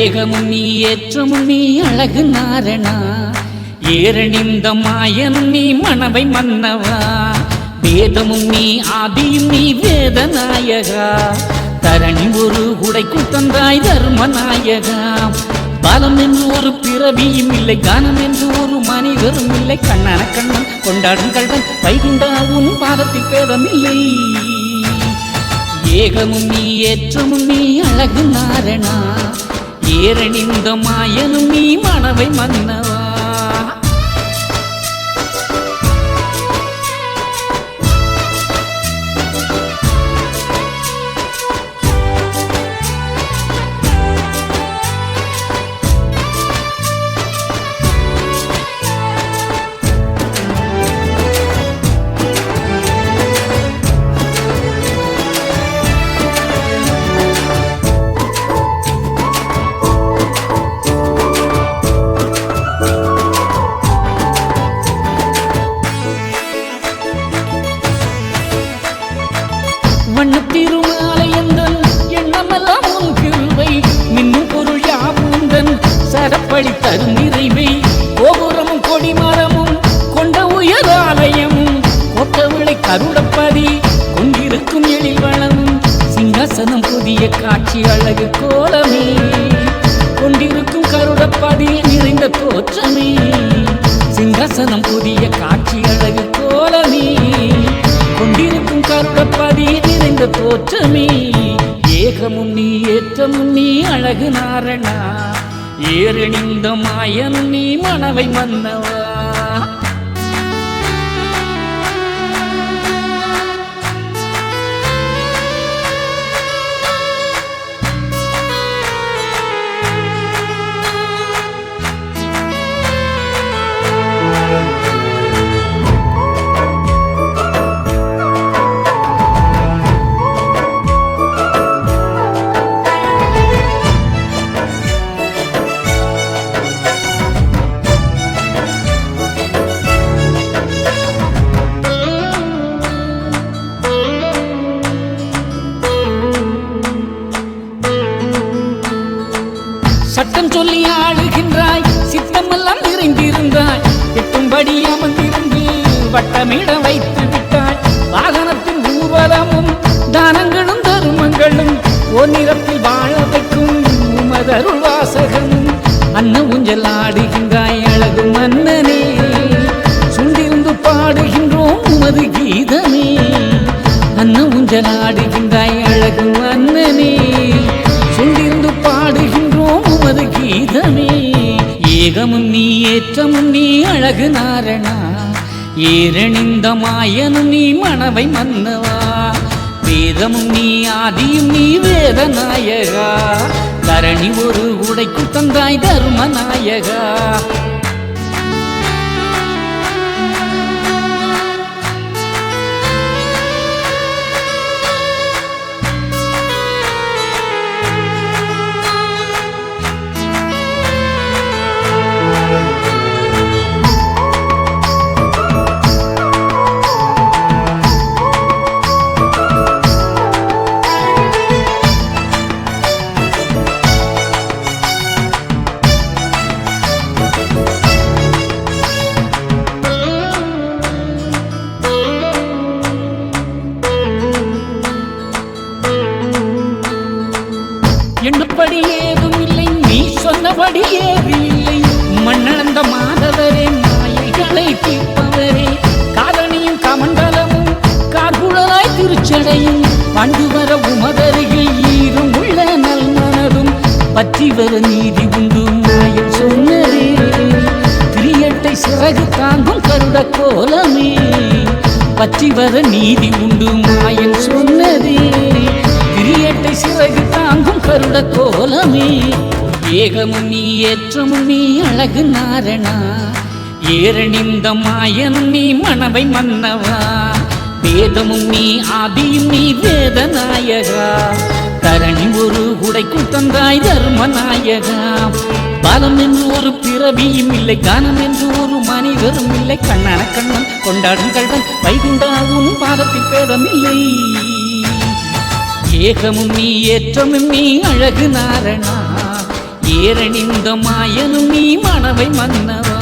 ஏகமும் நீ ஏற்றமும் நீ அழகு நாரணா. ஏறணிந்த மாயனும் நீ மனவை மன்னவா. வேதமும் நீ ஆதியும் நீ வேத நாயகா தரணி ஒரு உடைக்கு தந்தாய் தர்ம நாயகா பலம் என்று ஒரு பிறவியும் இல்லை கானம் என்று ஒரு மனிதரும் இல்லை. கண்ணன கண்ணன் கொண்டாடும் கள்ளன் வைகுண்டா உன் பாதத்தில் பேதமில்லை. ஏகமும் நீ ஏற்றமும் நீ அழகு நாரணா. ஏறணிந்த மாயனும் நீ மனவை மன்னவா? வண்ணத்திருமாலையந்தன் எண்ணமெல்லாம் உன் கிருவை மின்னும் பொருள் யாவுந்தன் சரப்படி தரும் நிறைவை. கோபுரமும் கொடிமரமும் கொண்ட உயர் ஆலயமும் கொத்தவிளை கருடப்பதி கொண்டிருக்கும் எழில் வளமும் சிங்காசனம் புதிய காட்சி அழகு கோலமே. கொண்டிருக்கும் கருடப்பதி நிறைந்த தோற்றமே. சிங்காசனம் புதிய காட்சி அழகு கோலமே. கொண்டிருக்கும் கருடப்பதி நிறைந்த தோற்றமே. ஏகமும் நீ ஏற்றமும் நீ அழகு நாரணா. ஏறணிந்த மாயன் நீ மனவை மன்னவா. ஓர் வாழ வைக்கும் உமதருள் வாசகம் அன்ன ஊஞ்சல் ஆடுகின்றாய் அழகு மன்னனே சுண்டிருந்து பாடுகின்றோம் உமது கீதமே. அன்ன ஊஞ்சல் ஆடுகின்றாய் அழகு மன்னனே சுண்டிருந்து பாடுகின்றோம் உமது கீதமே. ஏகமும் நீ ஏற்றமும் நீ அழகு நாரணா. ஏரணிந்த மாயனும் நீ மனவை மன்னவா. வேதமும் நீ ஆதியும் நீ வேத நாயகா தரணி ஒரு உடைக்கு தந்தாய் தர்ம நாயகா எண்ணுப்படி ஏதும் இல்லை நீ சொன்னபடி ஏதும் இல்லை மண்ணளந்த மாதவரே மாயைகளை தீர்ப்பவரே. காதணியும் கமண்டலமும் கார்குழலாய் திருச்சடையும். பண்டு வர உமதருகில் ஈரும் உள்ள நல் மனதும் பற்றி வர நீதி உண்டு மாயம் சொன்னதே திரியட்டை சிறகு தாங்கும் கருட கோலமே. பற்றி வர நீதி உண்டு மாயன் சொன்னதே கிரியட்டை சிறகு தாங்கும் கருட கோலமே. ஏகமும் நீ ஏற்றமும் நீ அழகு நாரணா. ஏரணிந்த மாயனும் நீ மனவை மன்னவா. வேதமும் நீ ஆதியும் நீ வேத நாயகா தரணி ஒரு உடைக்குள் தந்தாய் தர்ம நாயகா பலம் என்று ஒரு பிறவியும் இல்லை கானம் என்று ஒரு மனிதரும் இல்லை. கண்ணன கண்ணன் கொண்டாடும் கள்ளன் வைகுண்டா உன் பாதத்தில் பேதமில்லை. ஏகமும் நீ ஏற்றமும் நீ அழகு நாரணா. ஏரணிந்த மாயனும் நீ மனவை மன்னவா.